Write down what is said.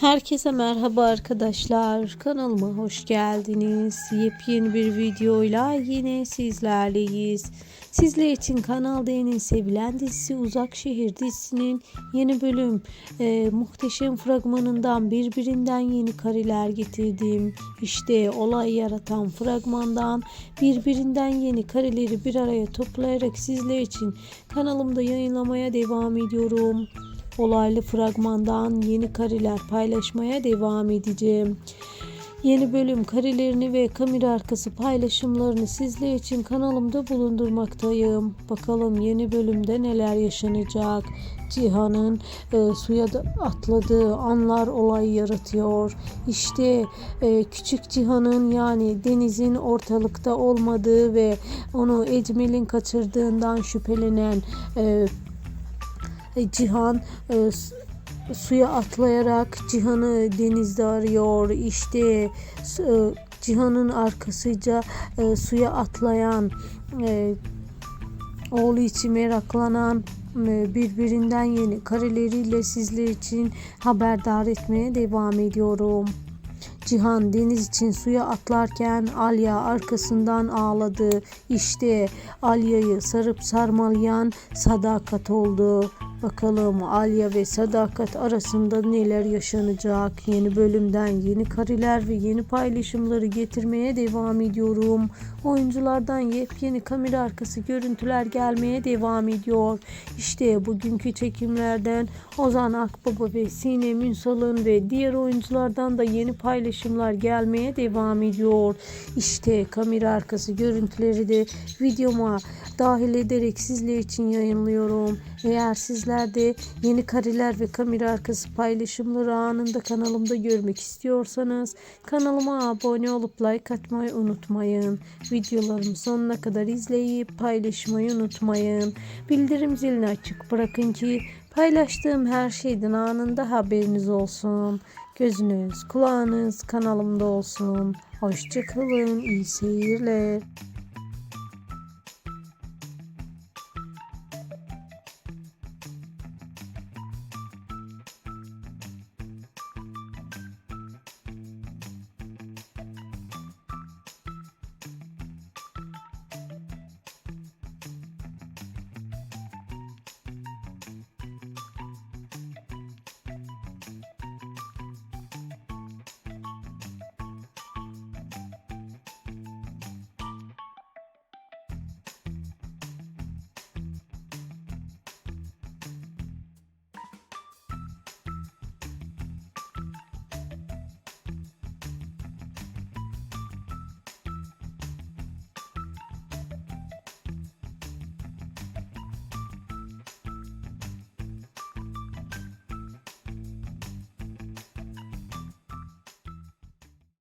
Herkese merhaba arkadaşlar. Kanalıma hoş geldiniz. Yepyeni bir videoyla yine sizlerleyiz. Sizler için Kanal D'nin sevilen dizisi Uzak Şehir dizisinin yeni bölüm e, muhteşem fragmanından birbirinden yeni kareler getirdim. İşte olay yaratan fragmandan birbirinden yeni kareleri bir araya toplayarak sizler için kanalımda yayınlamaya devam ediyorum olaylı fragmandan yeni kareler paylaşmaya devam edeceğim. Yeni bölüm karelerini ve kamera arkası paylaşımlarını sizler için kanalımda bulundurmaktayım. Bakalım yeni bölümde neler yaşanacak. Cihan'ın e, suya da atladığı anlar olay yaratıyor. İşte e, küçük Cihan'ın yani Deniz'in ortalıkta olmadığı ve onu Ecmel'in kaçırdığından şüphelenen e, Cihan e, su- suya atlayarak Cihan'ı denizde arıyor. İşte e, Cihan'ın arkasıca e, suya atlayan e, oğlu için meraklanan e, birbirinden yeni kareleriyle sizler için haberdar etmeye devam ediyorum. Cihan deniz için suya atlarken Alya arkasından ağladı. İşte Alya'yı sarıp sarmalayan sadakat oldu. Bakalım Alya ve Sadakat arasında neler yaşanacak? Yeni bölümden yeni kareler ve yeni paylaşımları getirmeye devam ediyorum. Oyunculardan yepyeni kamera arkası görüntüler gelmeye devam ediyor. İşte bugünkü çekimlerden Ozan Akbaba ve Sinem Ünsal'ın ve diğer oyunculardan da yeni paylaşımlar gelmeye devam ediyor. İşte kamera arkası görüntüleri de videoma dahil ederek sizler için yayınlıyorum. Eğer sizler de yeni kareler ve kamera arkası paylaşımları anında kanalımda görmek istiyorsanız kanalıma abone olup like atmayı unutmayın. Videolarımı sonuna kadar izleyip paylaşmayı unutmayın. Bildirim zilini açık bırakın ki paylaştığım her şeyden anında haberiniz olsun. Gözünüz, kulağınız kanalımda olsun. Hoşçakalın, iyi seyirler.